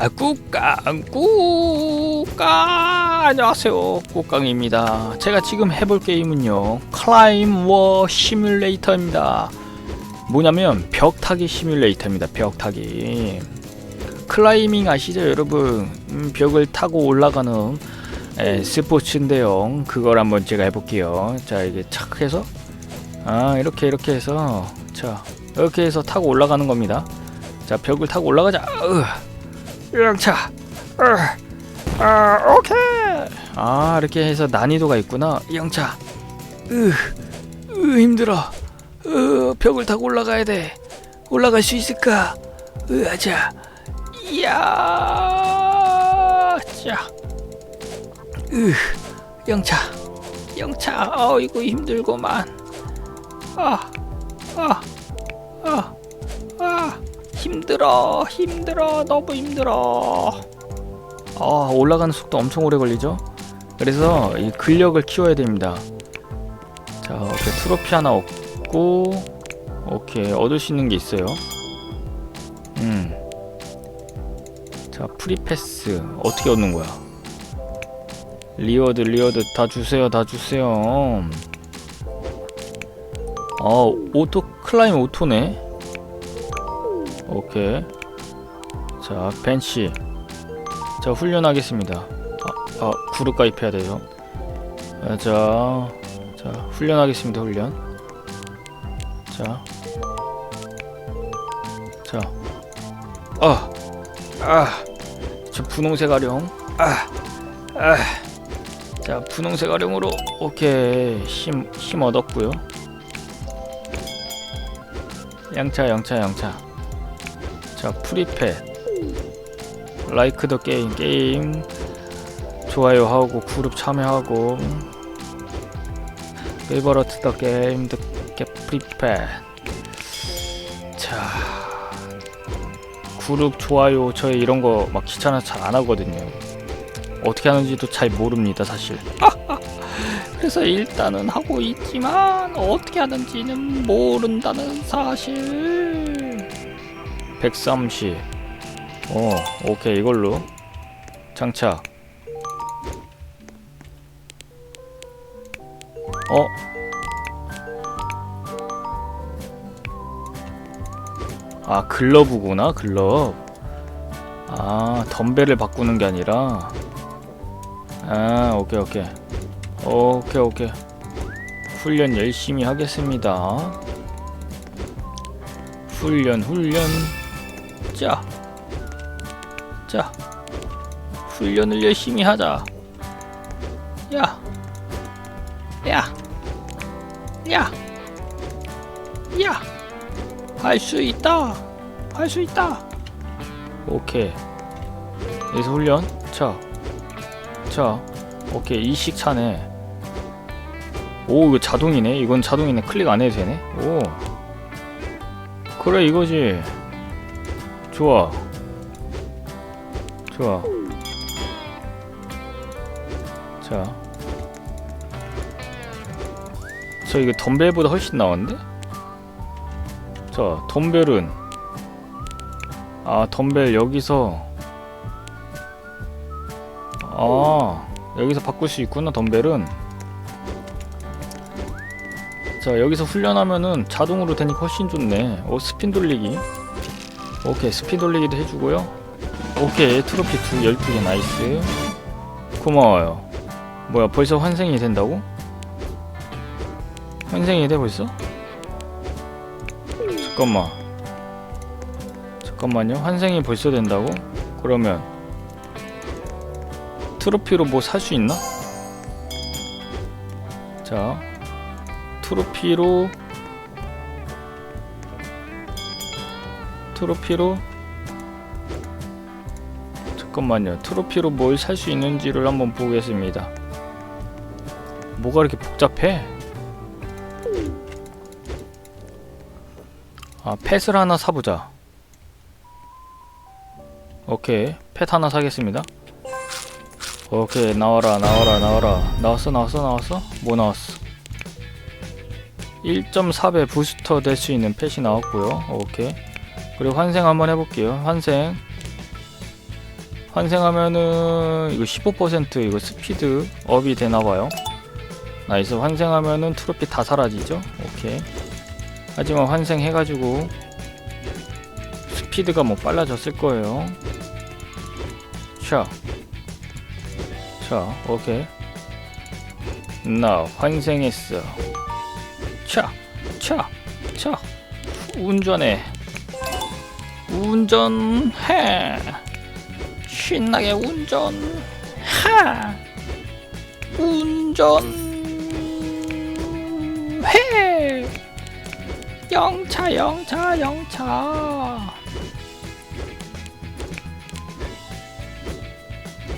아, 꾹깡 꾹깡. 안녕하세요. 꾹깡입니다. 제가 지금 해볼 게임은요 클라임 워 시뮬레이터입니다. 뭐냐면 벽타기 시뮬레이터입니다 벽타기. 클라이밍 아시죠 여러분? 음, 벽을 타고 올라가는 에, 스포츠인데요. 그걸 한번 제가 해볼게요. 자 이게 착 해서. 아 이렇게 이렇게 해서. 자 이렇게 해서 타고 올라가는 겁니다. 자 벽을 타고 올라가자. 으. 영차 으. 아 오케이. 아 이렇게 해서 난이도가 있구나. 영차 으, 으 힘들어. 으 벽을 타고 올라가야 돼. 올라갈 수 있을까? 으 아자. 이야 자으 영차 영차 어이구 힘들구만. 아, 아, 아, 아, 힘들어, 힘들어, 너무 힘들어. 아, 올라가는 속도 엄청 오래 걸리죠? 그래서 이 근력을 키워야 됩니다. 자, 이렇게 트로피 하나 얻고, 오케이, 얻을 수 있는 게 있어요. 음. 자, 프리패스. 어떻게 얻는 거야? 리워드, 리워드 다 주세요, 다 주세요. 어 오토 클라임 오토네 오케이. 자 벤치. 자 훈련하겠습니다. 아, 아 구르 가입해야 돼요. 아, 자, 자 훈련하겠습니다 훈련. 자, 자, 아, 아, 저 분홍색 아령, 아, 아, 자 분홍색 아령으로 오케이. 힘, 힘 얻었고요. 양차 양차 양차 자 프리팻 라이크 더 게임 게임. 좋아요 하고 그룹 참여하고. 페이버러트 더 게임 더 프리팻 자 그룹 좋아요 저 이런 거 막 귀찮아서 잘 안 하거든요. 어떻게 하는지도 잘 모릅니다 사실. 그래서 일단은 하고 있지만 어떻게 하는지는 모른다는 사실 130 어, 오케이 이걸로. 장착. 어? 아 글러브구나 글러브. 아 덤벨을 바꾸는 게 아니라. 아 오케이 오케이. 오케이 오케이. 훈련 열심히 하겠습니다. 훈련 훈련 자, 자 훈련을 열심히 하자 야, 야, 야, 야, 할 수 있다, 할 수 있다. 오케이. 여기서 훈련. 자, 자, 오케이 이식 차네. 오 이거 자동이네 이건 자동이네 클릭 안 해도 되네 오 그래 이거지 좋아. 좋아. 자. 저 이거 덤벨보다 훨씬 나은데? 자 덤벨은. 아 덤벨 여기서. 아 여기서 바꿀 수 있구나 덤벨은. 자 여기서 훈련하면은 자동으로 되니까 훨씬 좋네. 오 스핀 돌리기 오케이 스핀 돌리기도 해주고요 오케이 트로피 두 12개 나이스 고마워요 뭐야 벌써 환생이 된다고? 환생이 돼 벌써? 잠깐만 잠깐만요 환생이 벌써 된다고? 그러면 트로피로 뭐 살 수 있나? 자 트로피로 트로피로? 잠깐만요. 트로피로 뭘 살 수 있는지를 한번 보겠습니다. 뭐가 이렇게 복잡해? 아 펫을 하나 사보자. 오케이. 펫 하나 사겠습니다. 오케이. 나와라 나와라 나와라. 나왔어 나왔어 나왔어? 뭐 나왔어? 1.4배 부스터 될 수 있는 펫이 나왔고요. 오케이 그리고 환생 한번 해볼게요. 환생. 환생하면은 이거 15% 이거 스피드 업이 되나봐요. 나이스. 환생하면은 트로피 다 사라지죠? 오케이. 하지만 환생해가지고 스피드가 뭐 빨라졌을 거예요. 자, 자, 오케이. 나 환생했어. 차, 차, 차. 운전해. 운전해. 신나게 운전해. 운전해. 영차, 영차, 영차.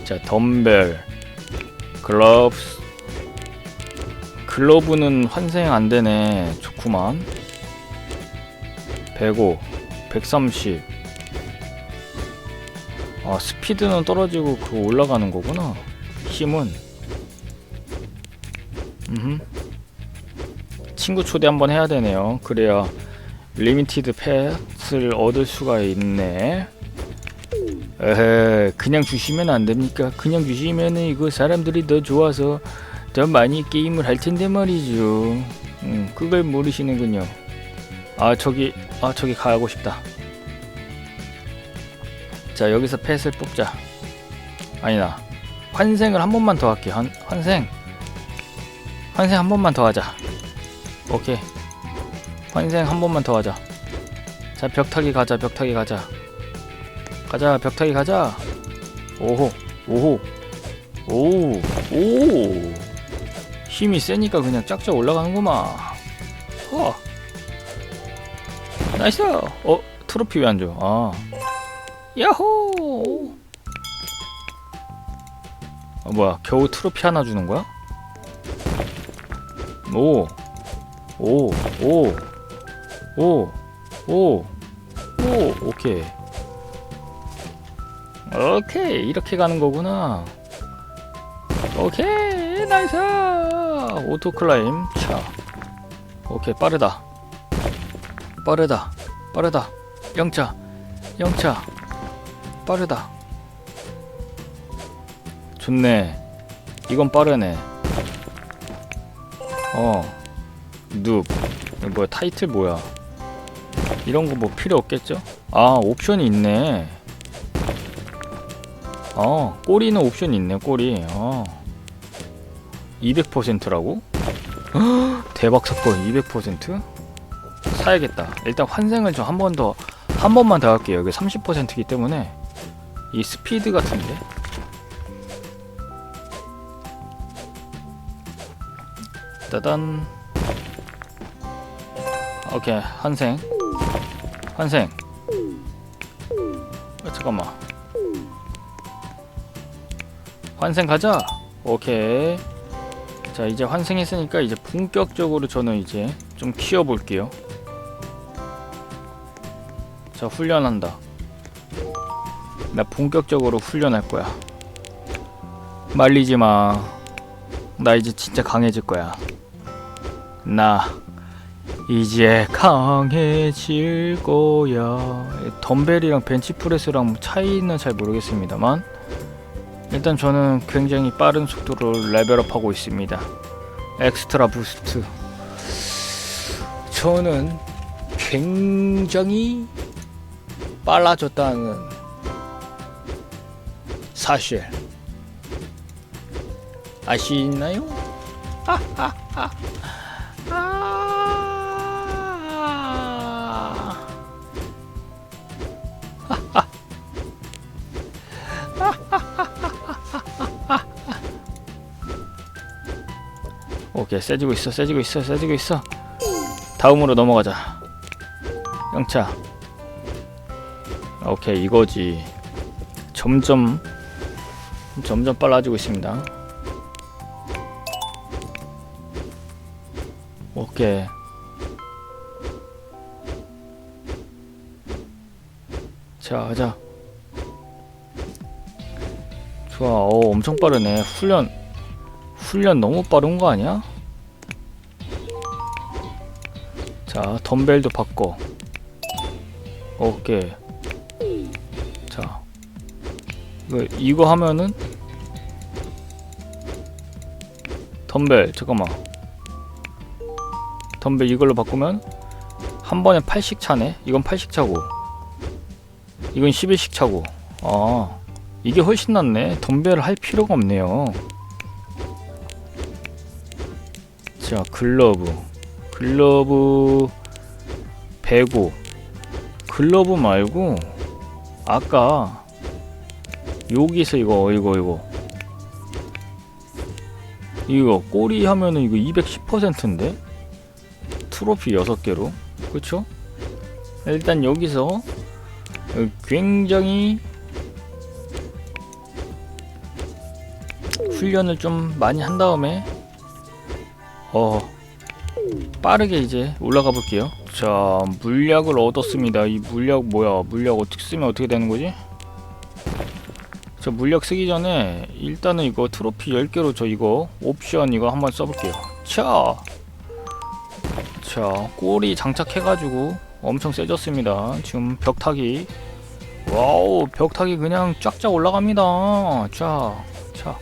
자, 덤벨, 글러브, 글러브는 환생 안 되네. 좋구만. 105, 130. 아, 스피드는 떨어지고 그 올라가는 거구나. 힘은. 음. 친구 초대 한번 해야 되네요. 그래야 리미티드 펫을 얻을 수가 있네. 에헤, 그냥 주시면 안 됩니까? 그냥 주시면 이거 사람들이 더 좋아서 더 많이 게임을 할 텐데 말이죠. 음, 그걸 모르시는군요. 아 저기, 아 저기 가고 싶다. 자 여기서 펫을 뽑자. 아니다. 환생을 한 번만 더 할게. 환, 환생. 환생 한 번만 더 하자. 오케이. 환생 한 번만 더 하자. 자 벽타기 가자. 벽타기 가자. 가자 벽타기 가자 오호 오호 오오 힘이 세니까 그냥 쫙쫙 올라가는구만 어 나이스. 어 트로피 왜 안 줘? 아. 야호! 아 뭐야 겨우 트로피 하나 주는 거야? 오. 오, 오, 오, 오, 오, 오케이. 오케이 이렇게 가는 거구나. 오케이 나이스! 오토 클라임. 차. 오케이 빠르다 빠르다 빠르다. 영차 영차. 빠르다. 좋네. 이건 빠르네. 어눕. 뭐야 타이틀 뭐야? 이런 거 뭐 필요 없겠죠? 아 옵션이 있네. 어, 꼬리는 옵션이 있네, 꼬리. 어. 200%라고? 대박 사건 200%? 사야겠다. 일단 환생을 좀 한 번 더, 한 번만 더 할게요. 여기 30%이기 때문에. 이 스피드 같은데? 따단. 오케이, 환생. 환생. 어, 잠깐만. 환생 가자. 오케이. 자 이제 환생했으니까 이제 본격적으로 저는 이제 좀 키워볼게요. 자 훈련한다. 나 본격적으로 훈련할 거야. 말리지 마. 나 이제 진짜 강해질 거야. 나 이제 강해질 거야. 덤벨이랑 벤치프레스랑 차이는 잘 모르겠습니다만. 일단 저는 굉장히 빠른 속도로 레벨업하고 있습니다. 엑스트라 부스트. 저는 굉장히 빨라졌다는 사실 아시나요? 아. 오케이 세지고 있어 세지고 있어 세지고 있어 다음으로 넘어가자 영차 오케이 이거지 점점 점점 빨라지고 있습니다 오케이 자 가자 좋아 어 엄청 빠르네 훈련 훈련 너무 빠른 거 아니야? 자, 덤벨도 바꿔. 오케이. 이거, 이거 하면은 덤벨 잠깐만. 덤벨 이걸로 바꾸면 한 번에 8씩 차네? 이건 8씩 차고. 이건 11씩 차고. 아 이게 훨씬 낫네. 덤벨을 할 필요가 없네요. 자 글러브. 글러브 배고. 글러브 말고 아까 여기서 이거 이거 이거. 이거 꼬리 하면은 이거 210%인데? 트로피 6개로. 그쵸? 일단 여기서 굉장히 훈련을 좀 많이 한 다음에 어 빠르게 이제 올라가 볼게요. 자 물약을 얻었습니다. 이 물약 뭐야? 물약 어떻게 쓰면 어떻게 되는 거지? 저 물약 쓰기 전에 일단은 이거 트로피 10개로 저 이거 옵션 이거 한번 써볼게요. 자, 자 꼬리 장착해가지고 엄청 세졌습니다. 지금 벽타기. 와우 벽타기 그냥 쫙쫙 올라갑니다. 자, 자,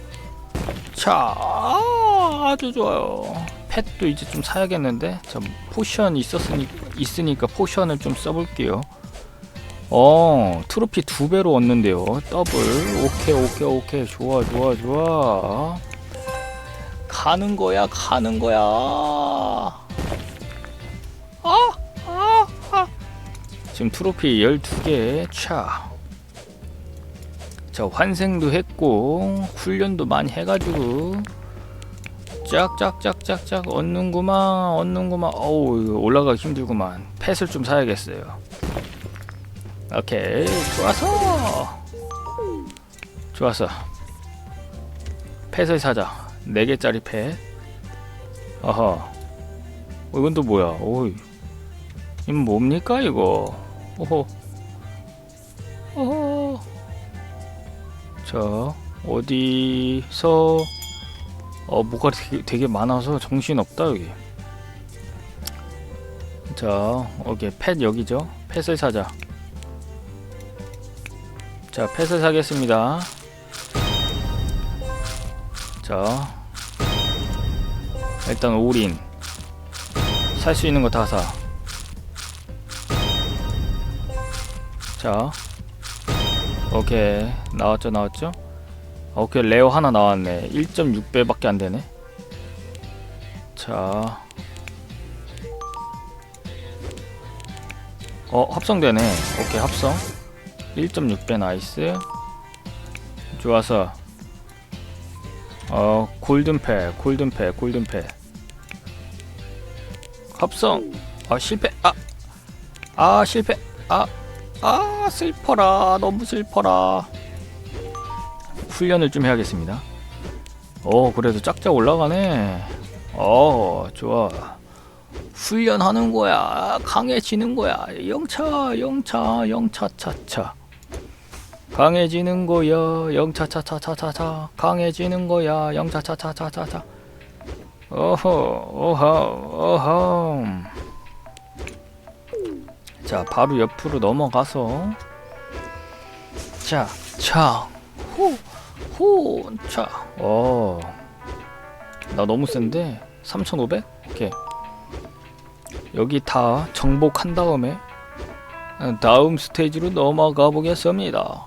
자 아, 아주 좋아요. 펫도 이제 좀 사야겠는데? 자 포션 있었으니 있으니까 포션을 좀 써볼게요 어 트로피 두 배로 얻는데요. 더블. 오케이 오케이 오케이. 좋아 좋아 좋아. 가는 거야 가는 거야. 아, 아, 아. 지금 트로피 12개. 차. 자 환생도 했고 훈련도 많이 해가지고. 짝짝짝짝짝 얻는구만 얻는구만. 어우 올라가기 힘들구만. 펫을 좀 사야겠어요 오케이. 좋았어 좋았어 펫을 사자. 4개짜리 펫 어허. 어, 이건 또 뭐야? 오이. 이건 뭡니까 이거? 오호. 오호. 자 어디서? 어 뭐가 되게, 되게 많아서 정신없다 여기. 자 오케이. 펫 여기죠. 펫을 사자 자 펫을 사겠습니다 자 일단 올인 살 수 있는 거 다 사. 자, 오케이 나왔죠 나왔죠? 오케이 레오 하나 나왔네. 1.6배밖에 안 되네. 자, 어 합성되네. 오케이 합성. 1.6배 나이스. 좋아서. 어 골든패 골든패 골든패. 합성. 아 실패. 아아 실패. 아. 아 슬퍼라. 너무 슬퍼라. 훈련을 좀 해야겠습니다. 어 그래도 짝짝 올라가네. 어 좋아. 훈련하는 거야. 강해지는 거야. 영차 영차 영차 차차 강해지는 거야 영차차차차차차. 강해지는 거야 영차차차차차차. 어허 어허 어허. 자 바로 옆으로 넘어가서. 자차호호차어나 너무 센데? 3500 오케이. 여기 다 정복한 다음에 다음 스테이지로 넘어가 보겠습니다.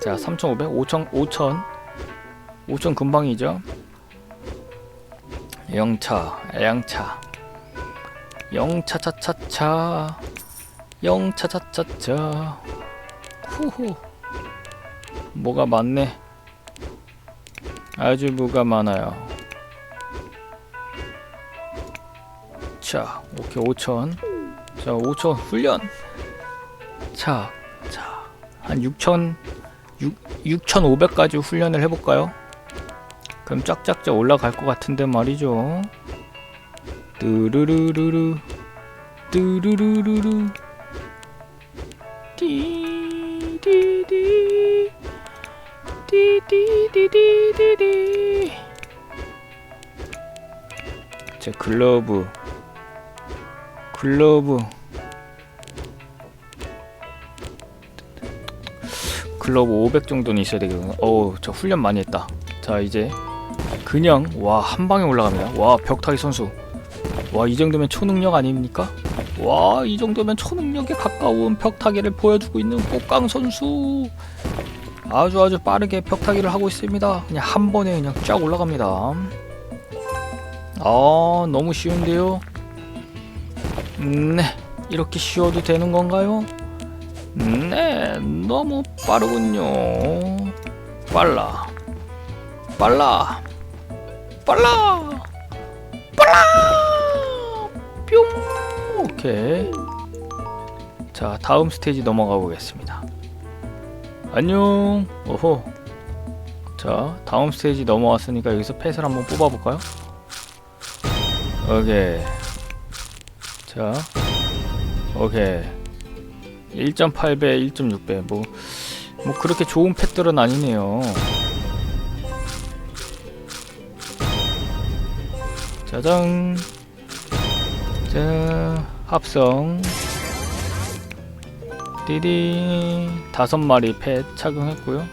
자, 3,500, 5,000, 5,000, 5,000 금방이죠. 영차, 양차, 영차차차차, 영차차차차, 후후. 뭐가 많네. 아주 뭐가 많아요. 자, 오케이 5,000. 자, 5,000 훈련. 자, 자, 한 6,000, 6, 6,500까지 훈련을 해볼까요? 그럼 쫙쫙쫙 올라갈 것 같은데 말이죠. 뚜루루루루, 뚜루루루루, 띠디디, 띠디디디디디. 제 글러브. 글러브 글러브 500 정도는 있어야 되거든요. 어우, 저 훈련 많이 했다. 자, 이제 그냥 와, 한 방에 올라갑니다. 와, 벽타기 선수. 와, 이 정도면 초능력 아닙니까? 와, 이 정도면 초능력에 가까운 벽타기를 보여주고 있는 꽃강 선수. 아주 아주 빠르게 벽타기를 하고 있습니다. 그냥 한 번에 그냥 쫙 올라갑니다. 아, 너무 쉬운데요. 네, 이렇게 쉬워도 되는 건가요? 네, 너무 빠르군요. 빨라, 빨라, 빨라, 빨라. 뿅. 오케이. 자, 다음 스테이지 넘어가 보겠습니다. 안녕. 오호. 자, 다음 스테이지 넘어왔으니까 여기서 펫을 한번 뽑아볼까요? 오케이. 자, 오케이. 1.8배, 1.6배. 뭐, 뭐 그렇게 좋은 펫들은 아니네요. 짜잔. 자, 합성. 띠디 다섯 마리 펫 착용했고요.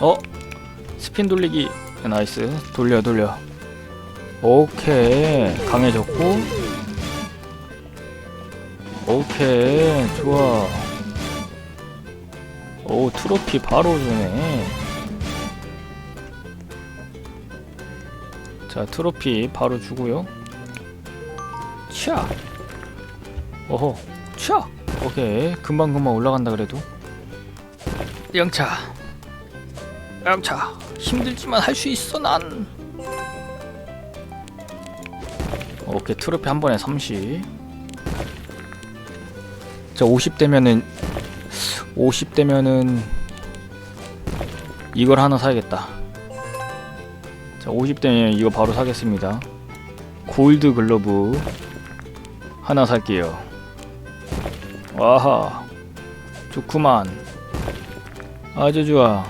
어? 스핀 돌리기 나이스 돌려 돌려 오케이 강해졌고 오케이 좋아. 오 트로피 바로 주네. 자 트로피 바로 주고요. 차. 오호 차. 오케이 금방금방 올라간다 그래도. 영차. 영차. 힘들지만 할 수 있어 난. 오케이 트로피 한 번에 30 자, 50대면은 50대면은 이걸 하나 사야겠다. 자, 50대면 이거 바로 사겠습니다. 골드 글러브 하나 살게요. 와하. 좋구만. 아주 좋아.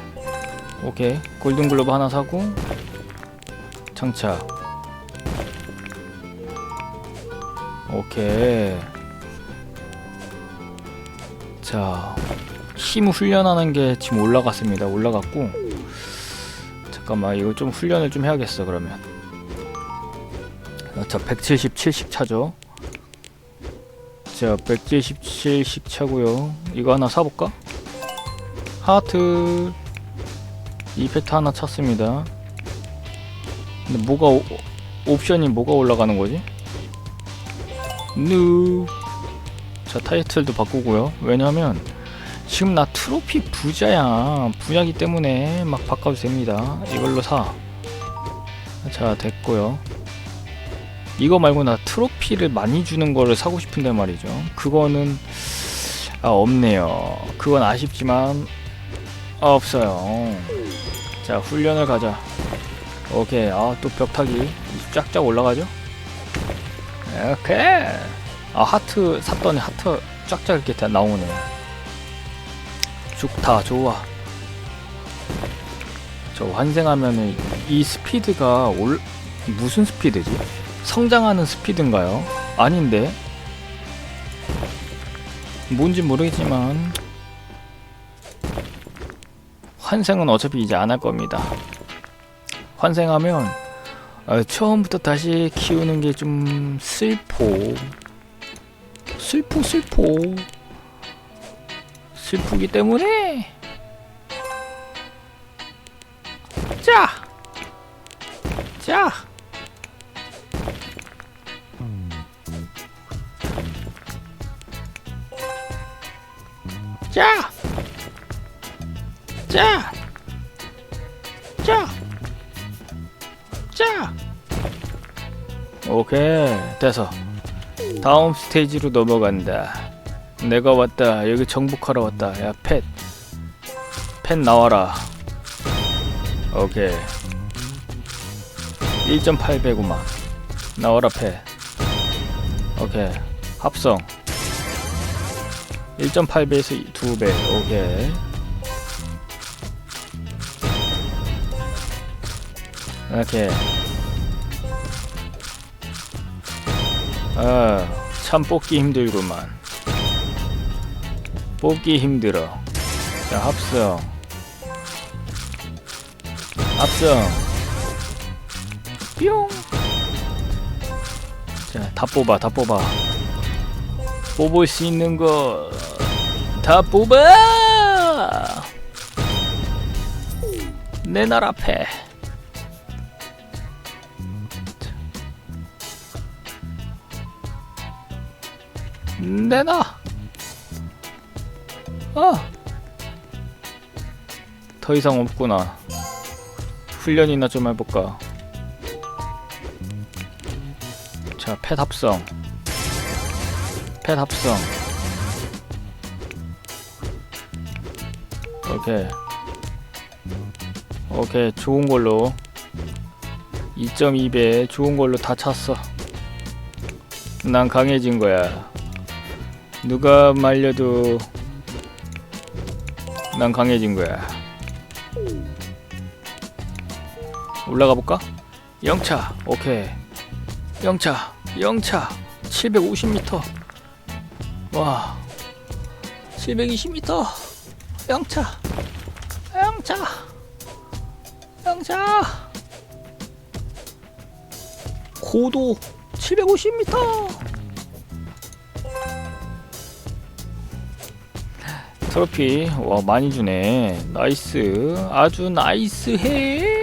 오케이. 골든 글러브 하나 사고 장착. 오케이. 자, 힘 훈련하는 게 지금 올라갔습니다. 올라갔고, 잠깐만 이거 좀 훈련을 좀 해야겠어 그러면. 자, 170, 70 차죠. 자, 170, 70 차고요. 이거 하나 사볼까? 하트 이펙트 하나 찼습니다. 근데 뭐가 오, 옵션이 뭐가 올라가는 거지? 누. 자 타이틀도 바꾸고요. 왜냐면 지금 나 트로피 부자야. 부자기 때문에 막 바꿔도 됩니다. 이걸로 사자 됐고요. 이거 말고 나 트로피를 많이 주는 거를 사고 싶은데 말이죠. 그거는 아 없네요. 그건 아쉽지만 없어요. 자 훈련을 가자. 오케이. 아 또 벽타기. 쫙쫙 올라가죠? 오케이 아 하트 샀더니 하트 쫙쫙 이렇게 다 나오네 좋다 좋아. 저 환생하면은 이 스피드가 올 무슨 스피드지? 성장하는 스피드인가요? 아닌데? 뭔지 모르겠지만 환생은 어차피 이제 안 할 겁니다. 환생하면 어, 처음부터 다시 키우는 게 좀 슬퍼 슬프 슬퍼. 슬프기 때문에. 자, 자, 자, 자, 자, 자. 오케이, 됐어. 다음 스테이지로 넘어간다. 내가 왔다. 여기 정복하러 왔다. 야, 펫. 펫 나와라. 오케이. 1.8배구만. 나와라, 펫. 오케이. 합성. 1.8배에서 2배. 오케이. 오케이. 아, 참 뽑기 힘들구만. 뽑기 힘들어. 자 합성. 합성. 뿅 자 다 뽑아 다 뽑아. 뽑을 수 있는 거 다 뽑아! 내 날 앞에 내놔 아. 더 이상 없구나. 훈련이나 좀 해볼까. 자, 펫 합성. 펫 합성. 오케이. 오케이, 좋은 걸로. 2.2배 좋은 걸로 다 찼어. 난 강해진 거야. 누가 말려도 난 강해진 거야. 올라가 볼까? 영차, 오케이. 영차, 영차, 750m. 와, 720m. 영차, 영차, 영차. 고도 750m. 트로피 와 많이 주네. 나이스. 아주 나이스해